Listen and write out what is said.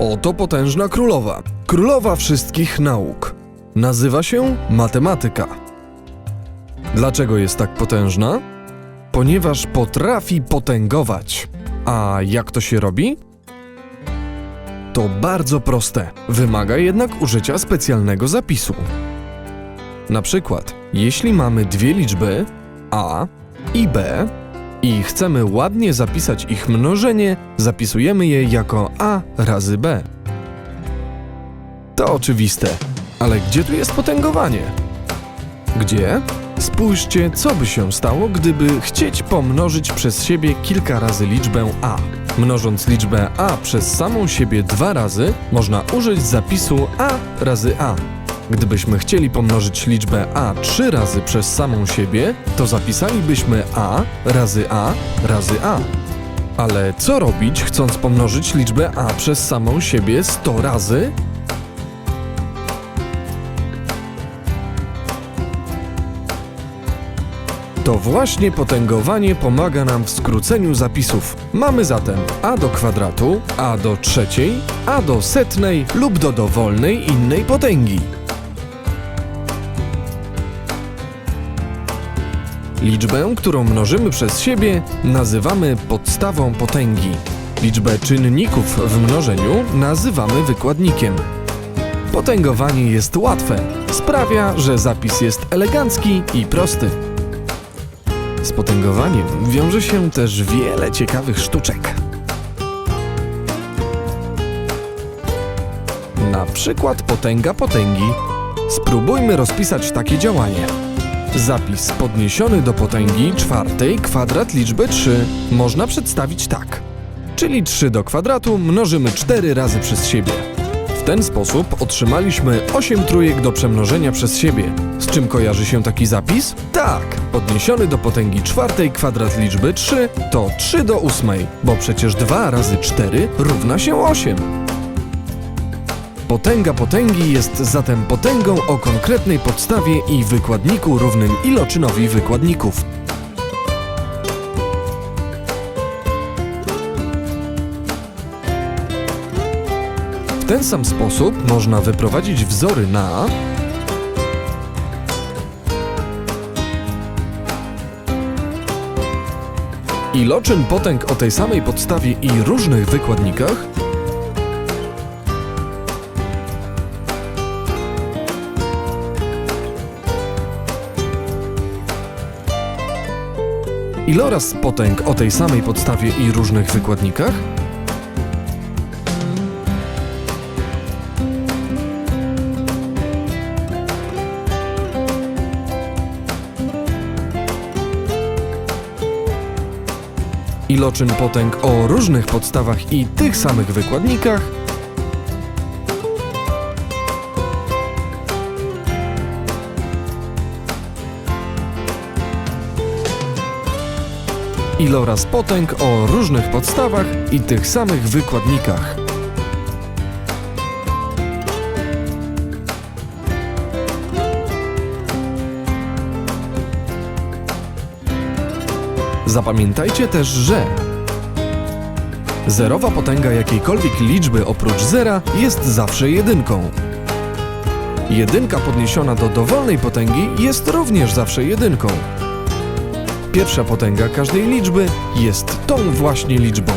Oto potężna królowa. Królowa wszystkich nauk. Nazywa się matematyka. Dlaczego jest tak potężna? Ponieważ potrafi potęgować. A jak to się robi? To bardzo proste, wymaga jednak użycia specjalnego zapisu. Na przykład, jeśli mamy dwie liczby a i b i chcemy ładnie zapisać ich mnożenie, zapisujemy je jako a razy b. To oczywiste, ale gdzie tu jest potęgowanie? Gdzie? Spójrzcie, co by się stało, gdyby chcieć pomnożyć przez siebie kilka razy liczbę a. Mnożąc liczbę a przez samą siebie dwa razy, można użyć zapisu a razy a. Gdybyśmy chcieli pomnożyć liczbę a trzy razy przez samą siebie, to zapisalibyśmy a razy a razy a. Ale co robić, chcąc pomnożyć liczbę a przez samą siebie 100 razy? To właśnie potęgowanie pomaga nam w skróceniu zapisów. Mamy zatem a do kwadratu, a do trzeciej, a do setnej lub do dowolnej innej potęgi. Liczbę, którą mnożymy przez siebie, nazywamy podstawą potęgi. Liczbę czynników w mnożeniu nazywamy wykładnikiem. Potęgowanie jest łatwe, sprawia, że zapis jest elegancki i prosty. Z potęgowaniem wiąże się też wiele ciekawych sztuczek. Na przykład potęga potęgi. Spróbujmy rozpisać takie działanie. Zapis podniesiony do potęgi czwartej kwadrat liczby 3 można przedstawić tak. Czyli 3 do kwadratu mnożymy 4 razy przez siebie. W ten sposób otrzymaliśmy 8 trójek do przemnożenia przez siebie. Z czym kojarzy się taki zapis? Tak, podniesiony do potęgi czwartej kwadrat liczby 3 to 3 do ósmej, bo przecież 2 razy 4 równa się 8. Potęga potęgi jest zatem potęgą o konkretnej podstawie i wykładniku równym iloczynowi wykładników. W ten sam sposób można wyprowadzić wzory na iloczyn potęg o tej samej podstawie i różnych wykładnikach iloraz potęg o tej samej podstawie i różnych wykładnikach? Iloczyn potęg o różnych podstawach i tych samych wykładnikach? Iloraz potęg o różnych podstawach i tych samych wykładnikach. Zapamiętajcie też, że zerowa potęga jakiejkolwiek liczby oprócz zera jest zawsze jedynką. Jedynka podniesiona do dowolnej potęgi jest również zawsze jedynką. Pierwsza potęga każdej liczby jest tą właśnie liczbą.